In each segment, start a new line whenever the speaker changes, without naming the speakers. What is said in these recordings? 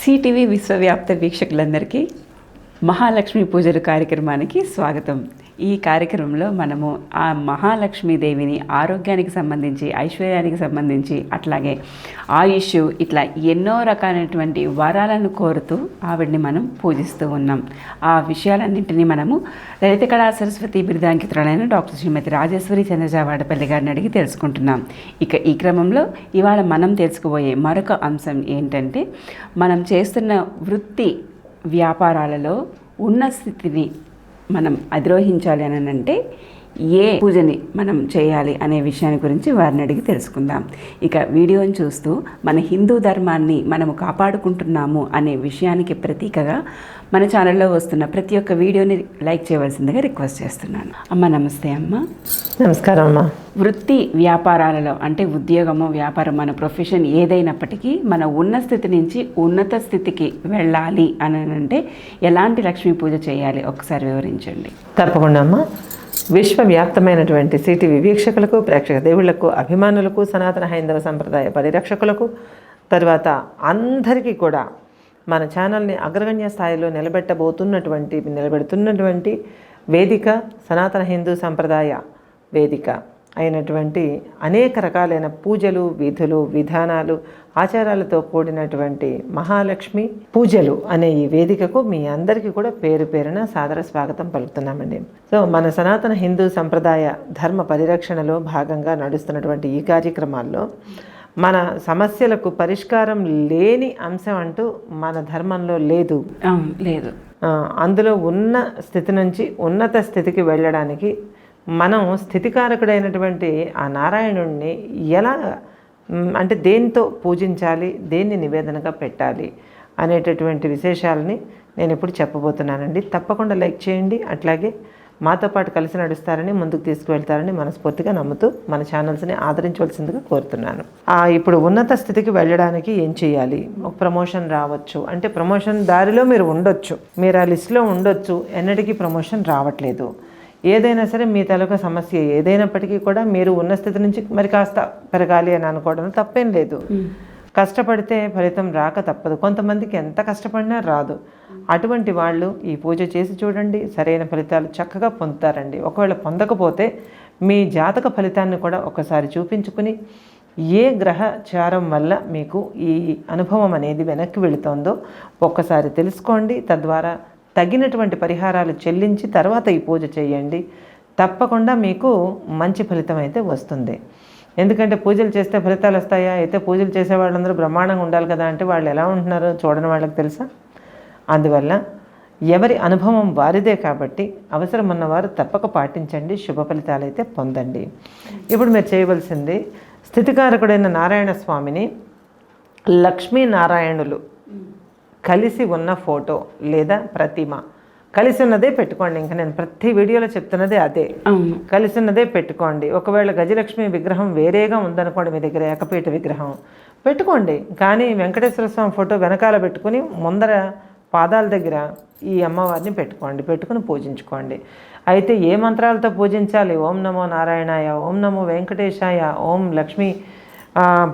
CTV విశ్వవ్యాప్త వీక్షకులందరికీ మహాలక్ష్మి పూజలు కార్యక్రమానికి స్వాగతం. ఈ కార్యక్రమంలో మనము ఆ మహాలక్ష్మీదేవిని ఆరోగ్యానికి సంబంధించి ఐశ్వర్యానికి సంబంధించి అట్లాగే ఆయుష్ ఇట్లా ఎన్నో రకాలైనటువంటి వరాలను కోరుతూ ఆవిడ్ని మనం పూజిస్తూ ఉన్నాం. ఆ విషయాలన్నింటినీ మనము లలిత కళా సరస్వతి బిరుదాంకితురాలైన డాక్టర్ శ్రీమతి రాజేశ్వరి చంద్రజావాడపల్లి గారిని అడిగి తెలుసుకుంటున్నాం. ఇక ఈ క్రమంలో ఇవాళ మనం తెలుసుకోబోయే మరొక అంశం ఏంటంటే మనం చేస్తున్న వృత్తి వ్యాపారాలలో ఉన్న స్థితిని మనం అధిరోహించాలి అని అంటే ఏ పూజని మనం చేయాలి అనే విషయాన్ని గురించి వారిని అడిగి తెలుసుకుందాం. ఇక వీడియోని చూస్తూ మన హిందూ ధర్మాన్ని మనము కాపాడుకుంటున్నాము అనే విషయానికి ప్రతీకగా మన ఛానల్లో వస్తున్న ప్రతి ఒక్క వీడియోని లైక్ చేయవలసిందిగా రిక్వెస్ట్ చేస్తున్నాను. అమ్మ నమస్తే అమ్మ.
నమస్కారం అమ్మా.
వృత్తి వ్యాపారాలలో అంటే ఉద్యోగము వ్యాపారం మన ప్రొఫెషన్ ఏదైనప్పటికీ మన ఉన్న స్థితి నుంచి ఉన్నత స్థితికి వెళ్ళాలి అని అంటే ఎలాంటి లక్ష్మీ పూజ చేయాలి? ఒకసారి వివరించండి.
తప్పకుండా అమ్మా. విశ్వవ్యాప్తమైనటువంటి సిటీవీ వీక్షకులకు ప్రేక్షక దేవుళ్ళకు అభిమానులకు సనాతన హైందవ సంప్రదాయ పరిరక్షకులకు తర్వాత అందరికీ కూడా మన ఛానల్ని అగ్రగణ్య స్థాయిలో నిలబెట్టబోతున్నటువంటి నిలబెడుతున్నటువంటి వేదిక సనాతన హిందూ సంప్రదాయ వేదిక. అయినటువంటి అనేక రకాలైన పూజలు విధులు విధానాలు ఆచారాలతో కూడినటువంటి మహాలక్ష్మి పూజలు అనే ఈ వేదికకు మీ అందరికీ కూడా పేరు పేరున సాదర స్వాగతం పలుకుతున్నామండి. సో మన సనాతన హిందూ సంప్రదాయ ధర్మ పరిరక్షణలో భాగంగా నడుస్తున్నటువంటి ఈ కార్యక్రమాల్లో మన సమస్యలకు పరిష్కారం లేని అంశం అంటూ మన ధర్మంలో లేదు.
లేదు.
అందులో ఉన్న స్థితి నుంచి ఉన్నత స్థితికి వెళ్ళడానికి మనం స్థితికారకుడైనటువంటి ఆ నారాయణుడిని ఎలా అంటే దేనితో పూజించాలి దేన్ని నివేదనగా పెట్టాలి అనేటటువంటి విశేషాలని నేను ఇప్పుడు చెప్పబోతున్నానండి. తప్పకుండా లైక్ చేయండి. అట్లాగే మాతో పాటు కలిసి నడుస్తారని ముందుకు తీసుకువెళ్తారని మనస్ఫూర్తిగా నమ్ముతూ మన ఛానల్స్ని ఆదరించవలసిందిగా కోరుతున్నాను. ఇప్పుడు ఉన్నత స్థితికి వెళ్ళడానికి ఏం చేయాలి? ఒక ప్రమోషన్ రావచ్చు. అంటే ప్రమోషన్ దారిలో మీరు ఉండొచ్చు. మీరు ఆ లిస్టులో ఉండొచ్చు. ఎన్నటికీ ప్రమోషన్ రావట్లేదు. ఏదైనా సరే మీ తాలూకా సమస్య. ఏదైనప్పటికీ కూడా మీరు ఉన్న స్థితి నుంచి మరి కాస్త పెరగాలి అని అనుకోవడం తప్పేం లేదు. కష్టపడితే ఫలితం రాక తప్పదు. కొంతమందికి ఎంత కష్టపడినా రాదు. అటువంటి వాళ్ళు ఈ పూజ చేసి చూడండి. సరైన ఫలితాలు చక్కగా పొందుతారండి. ఒకవేళ పొందకపోతే మీ జాతక ఫలితాన్ని కూడా ఒకసారి చూపించుకుని ఏ గ్రహ చారం వల్ల మీకు ఈ అనుభవం అనేది వెనక్కి వెళుతోందో ఒక్కసారి తెలుసుకోండి. తద్వారా తగినటువంటి పరిహారాలు చెల్లించి తర్వాత ఈ పూజ చేయండి. తప్పకుండా మీకు మంచి ఫలితం అయితే వస్తుంది. ఎందుకంటే పూజలు చేస్తే ఫలితాలు వస్తాయా? అయితే పూజలు చేసే వాళ్ళందరూ బ్రహ్మాండంగా ఉండాలి కదా అంటే వాళ్ళు ఎలా ఉంటున్నారో? చూడని వాళ్ళకి తెలుసా? అందువల్ల ఎవరి అనుభవం వారిదే కాబట్టి అవసరం ఉన్నవారు తప్పక పాటించండి శుభ ఫలితాలు అయితే పొందండి. ఇప్పుడు మీరు చేయవలసింది స్థితికారకుడైన నారాయణ స్వామిని లక్ష్మీనారాయణులు కలిసి ఉన్న ఫోటో లేదా ప్రతిమ. కలిసి ఉన్నదే పెట్టుకోండి. ఇంకా నేను ప్రతి వీడియోలో చెప్తున్నదే అదే. కలిసి ఉన్నదే పెట్టుకోండి. ఒకవేళ గజలక్ష్మి విగ్రహం వేరేగా ఉందనుకోండి మీ దగ్గర ఏకపీఠ విగ్రహం. పెట్టుకోండి. కానీ వెంకటేశ్వర స్వామి ఫోటో వెనకాల పెట్టుకుని ముందర పాదాల దగ్గర ఈ అమ్మవారిని పెట్టుకోండి. పెట్టుకుని పూజించుకోండి. అయితే ఏ మంత్రాలతో పూజించాలి? ఓం నమో నారాయణాయ ఓం నమో వెంకటేశాయ ఓం లక్ష్మీ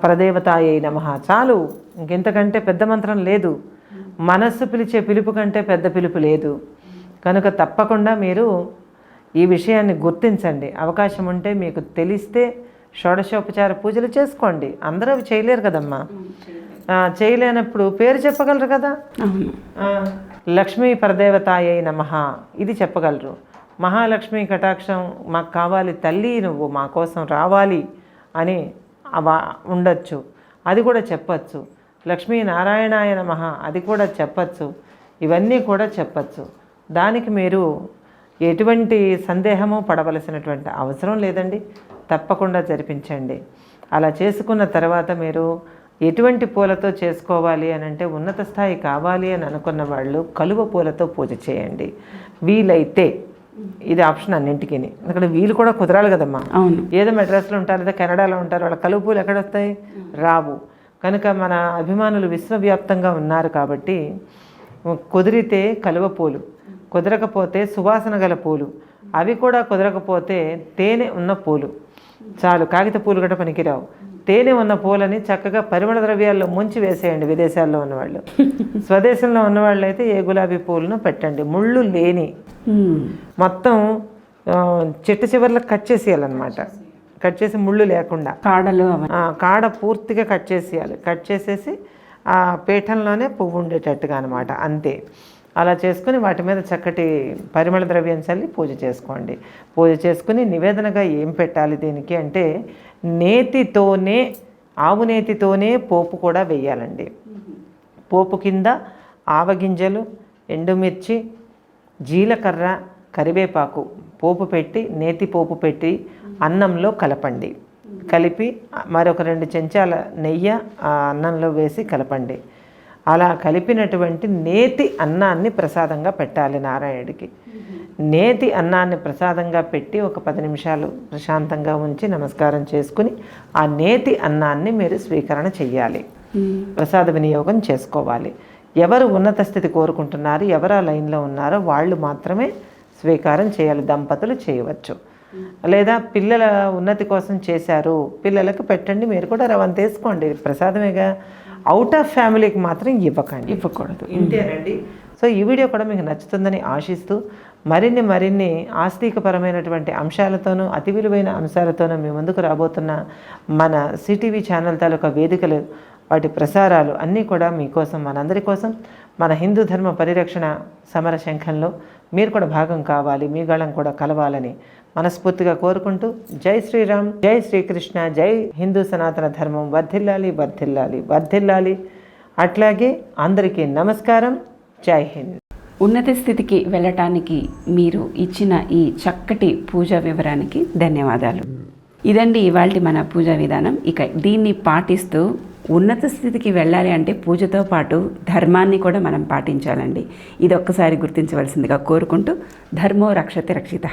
పరదేవతాయ నమ. చాలు. ఇంకెంతకంటే పెద్ద మంత్రం లేదు. మనస్సు పిలిచే పిలుపు కంటే పెద్ద పిలుపు లేదు. కనుక తప్పకుండా మీరు ఈ విషయాన్ని గుర్తించండి. అవకాశం ఉంటే మీకు తెలిస్తే షోడశోపచార పూజలు చేసుకోండి. అందరూ అవి చేయలేరు కదమ్మా. చేయలేనప్పుడు పేరు చెప్పగలరు కదా? లక్ష్మీ పరదేవతాయ నమ. ఇది చెప్పగలరు. మహాలక్ష్మి కటాక్షం మాకు కావాలి తల్లి నువ్వు మా కోసం రావాలి అని అవ- ఉండొచ్చు. అది కూడా చెప్పచ్చు. లక్ష్మీ నారాయణాయ నమ. అది కూడా చెప్పచ్చు. ఇవన్నీ కూడా చెప్పచ్చు. దానికి మీరు ఎటువంటి సందేహము పడవలసినటువంటి అవసరం లేదండి. తప్పకుండా జరిపించండి. అలా చేసుకున్న తర్వాత మీరు ఎటువంటి పూలతో చేసుకోవాలి అని అంటే ఉన్నత స్థాయి కావాలి అని అనుకున్న వాళ్ళు కలువ పూలతో పూజ చేయండి. వీలైతే ఇది ఆప్షన్ అన్నింటికి ఎందుకంటే వీలు కూడా కుదరాలి కదమ్మా. ఏదో మెడ్రాస్లో ఉంటారు లేదా కెనడాలో ఉంటారు వాళ్ళ కలువ పూలు ఎక్కడ వస్తాయి? రావు. కనుక మన అభిమానులు విశ్వవ్యాప్తంగా ఉన్నారు కాబట్టి కుదిరితే కలువ పూలు కుదరకపోతే సువాసన గల పూలు అవి కూడా కుదరకపోతే తేనె ఉన్న పూలు. చాలు కాగిత పూలు గట్ట పనికిరావు. తేనె ఉన్న పూలని చక్కగా పరిమళ ద్రవ్యాల్లో ముంచి వేసేయండి విదేశాల్లో ఉన్నవాళ్ళు. స్వదేశంలో ఉన్నవాళ్ళు అయితే ఏ గులాబీ పూలను పెట్టండి. ముళ్ళు లేని. మొత్తం చెట్టు చివర్లో కట్ చేసేయాలన్నమాట. కట్ చేసి ముళ్ళు లేకుండా.
కాడలు
కాడ పూర్తిగా కట్ చేసేయాలి. కట్ చేసేసి ఆ పీఠంలోనే పువ్వు ఉండేటట్టుగా అనమాట అంతే. అలా చేసుకుని వాటి మీద చక్కటి పరిమళ ద్రవ్యం చల్లి పూజ చేసుకోండి. పూజ చేసుకుని నివేదనగా ఏం పెట్టాలి దీనికి అంటే నేతితోనే ఆవు నేతితోనే పోపు కూడా వేయాలండి. పోపు కింద ఆవగింజలు ఎండుమిర్చి జీలకర్ర కరివేపాకు పోపు పెట్టి నేతి పోపు పెట్టి అన్నంలో కలపండి. కలిపి మరొక రెండు చెంచాల నెయ్యి ఆ అన్నంలో వేసి కలపండి. అలా కలిపినటువంటి నేతి అన్నాన్ని ప్రసాదంగా పెట్టాలి నారాయణుడికి. నేతి అన్నాన్ని ప్రసాదంగా పెట్టి ఒక పది నిమిషాలు ప్రశాంతంగా ఉంచి నమస్కారం చేసుకుని ఆ నేతి అన్నాన్ని మీరు స్వీకరణ చెయ్యాలి. ప్రసాద వినియోగం చేసుకోవాలి. ఎవరు ఉన్నత స్థితి కోరుకుంటున్నారు ఎవరు ఆ లైన్లో ఉన్నారో వాళ్ళు మాత్రమే స్వీకారం చేయాలి దంపతులు చేయవచ్చు. లేదా పిల్లల ఉన్నతి కోసం చేశారు పిల్లలకు పెట్టండి మీరు కూడా రవంత వేసుకోండి. ప్రసాదమేగా అవుట్ ఆఫ్ ఫ్యామిలీకి మాత్రం ఇవ్వకండి.
ఇవ్వకూడదు.
ఇంతేనండి. సో ఈ వీడియో కూడా మీకు నచ్చుతుందని ఆశిస్తూ మరిన్ని మరిన్ని ఆస్తికపరమైనటువంటి అంశాలతోనూ అతి విలువైన అంశాలతోనూ మీ ముందుకు రాబోతున్న మన సిటీవీ ఛానల్ తాలూకా వేదికలు వాటి ప్రసారాలు అన్నీ కూడా మీకోసం మనందరి కోసం మన హిందూ ధర్మ పరిరక్షణ సమర శంఖంలో మీరు కూడా భాగం కావాలి మీ గళం కూడా కలవాలని మనస్ఫూర్తిగా కోరుకుంటూ జై శ్రీరామ్ జై శ్రీకృష్ణ జై హిందూ సనాతన ధర్మం. వర్ధిల్లాలి వర్ధిల్లాలి వర్ధిల్లాలి. అట్లాగే అందరికీ నమస్కారం. జై హింద్.
ఉన్నత స్థితికి వెళ్ళటానికి మీరు ఇచ్చిన ఈ చక్కటి పూజా వివరానికి ధన్యవాదాలు. ఇదండి ఇవాళ మన పూజా విధానం. ఇక దీన్ని పాటిస్తూ ఉన్నత స్థితికి వెళ్ళాలి అంటే పూజతో పాటు ధర్మాన్ని కూడా మనం పాటించాలండి. ఇది ఒక్కసారి గుర్తించవలసిందిగా కోరుకుంటూ ధర్మో రక్షతి రక్షిత.